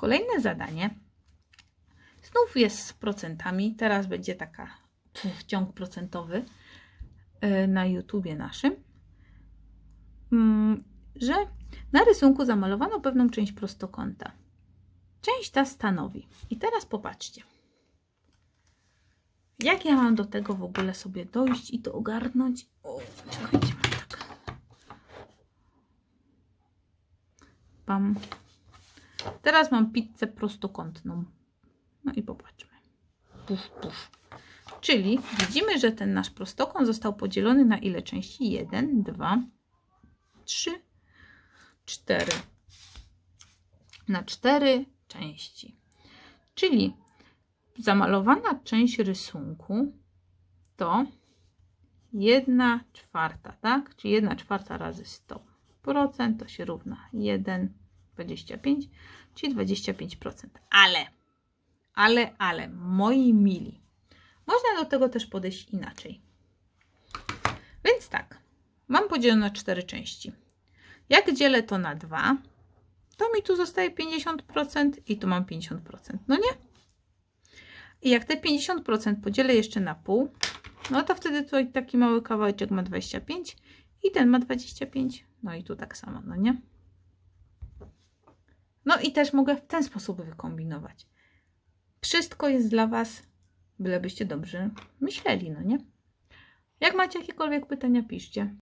Kolejne zadanie. Znów jest z procentami. Teraz będzie taka pf, ciąg procentowy y, na YouTubie naszym. Mm, Że na rysunku zamalowano pewną część prostokąta. Część ta stanowi. I teraz popatrzcie. Jak ja mam do tego w ogóle sobie dojść i to ogarnąć? O, czekajcie, mam tak. Teraz mam pizzę prostokątną. No i popatrzmy. Puf, puf. Czyli widzimy, że ten nasz prostokąt został podzielony na ile części? 1, 2, 3, 4. Na 4 części. Czyli zamalowana część rysunku to 1 czwarta, tak? Czyli 1 czwarta razy 100% to się równa 1,25, czyli 25%. Ale, ale, ale, moi mili, można do tego też podejść inaczej. Więc tak, mam podzielone na 4 części. Jak dzielę to na 2, to mi tu zostaje 50% i tu mam 50%. No nie? I jak te 50% podzielę jeszcze na pół, no to wtedy tutaj taki mały kawałeczek ma 25 i ten ma 25. No i tu tak samo, no nie? No i też mogę w ten sposób wykombinować. Wszystko jest dla Was, bylebyście dobrze myśleli, no nie? Jak macie jakiekolwiek pytania, piszcie.